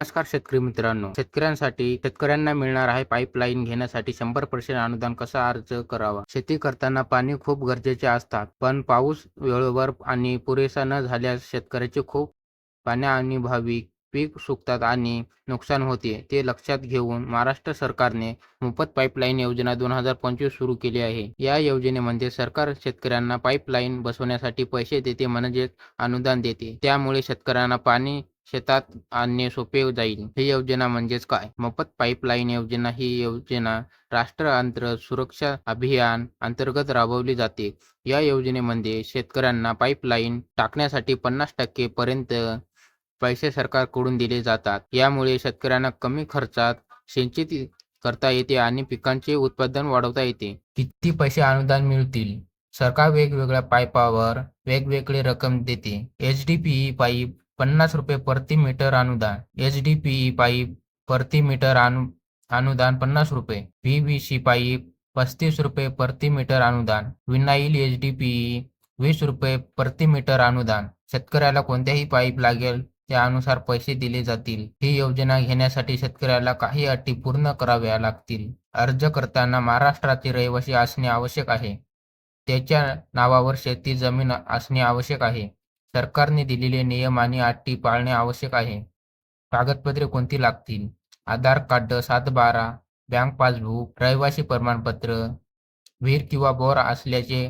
नमस्कार शेतकरी मित्रांनो. शेतकऱ्यांसाठी शेतकऱ्यांना मिळणार आहे पाईपलाईन घेण्यासाठी शंभर पर्सेंट अनुदान कसा अर्ज करावा? शेती करताना पाणी खूप गरजेचे असतात पण पाऊस वेळेवर आणि पुरेसा न झाल्यास शेतकऱ्याचे खूप पाण्याअभावी पीक सुकतात आणि नुकसान होते. ते लक्षात घेऊन महाराष्ट्र सरकारने मोफत पाईपलाईन योजना दोन हजार पंचवीस सुरू केली आहे. या योजनेमध्ये सरकार शेतकऱ्यांना पाईपलाईन बसवण्यासाठी पैसे देते म्हणजेच अनुदान देते. त्यामुळे शेतकऱ्यांना पाणी शेतात आणणे सोपे जाईल. ही योजना म्हणजेच काय? मोफत पाईपलाईन योजना. ही योजना राष्ट्र अंतर सुरक्षा अभियान अंतर्गत राबवली जाते. या योजनेमध्ये शेतकऱ्यांना पाईपलाईन टाकण्यासाठी पन्नास टक्के पर्यंत पैसे सरकारकडून दिले जातात. यामुळे शेतकऱ्यांना कमी खर्चात सिंचित करता येते आणि पिकांचे उत्पादन वाढवता येते. किती पैसे अनुदान मिळतील? सरकार वेगवेगळ्या पाईपावर वेगवेगळी रक्कम देते. एच डी पी पाईप पन्नास रुपये प्रति मीटर अनुदान एच डी पी पाईप प्रति मीटर अनु अनुदान पन्नास रुपये पी व्ही सी पाईप पस्तीस रुपये प्रति मीटर अनुदान विनाईल एच डी पी वीस रुपये प्रति मीटर अनुदान. शेतकऱ्याला कोणत्याही पाईप लागेल त्यानुसार पैसे दिले जातील. ही योजना घेण्यासाठी शेतकऱ्याला काही अटी पूर्ण कराव्या लागतील. अर्ज करताना महाराष्ट्राचे रहिवासी असणे आवश्यक आहे. त्याच्या नावावर शेती जमीन असणे आवश्यक आहे. सरकारने दिलेले नियम आणि अटी पाळणे आवश्यक आहे. कागदपत्रे कोणती लागतील? आधार कार्ड सातबारा बँक पासबुक रहिवासी प्रमाणपत्र विहीर किंवा बोर असल्याचे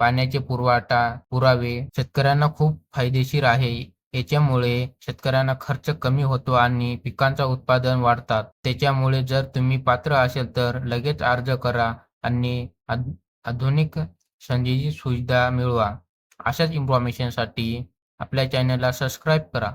पाण्याचे पुरवठा पुरावे शेतकऱ्यांना खूप फायदेशीर आहे. याच्यामुळे शेतकऱ्यांना खर्च कमी होतो आणि पिकांचा उत्पादन वाढतात. त्याच्यामुळे जर तुम्ही पात्र असेल तर लगेच अर्ज करा आणि आधुनिक संधीची सुविधा मिळवा. अशाच इन्फॉर्मेशनसाठी आपल्या चॅनलला सबस्क्राईब करा.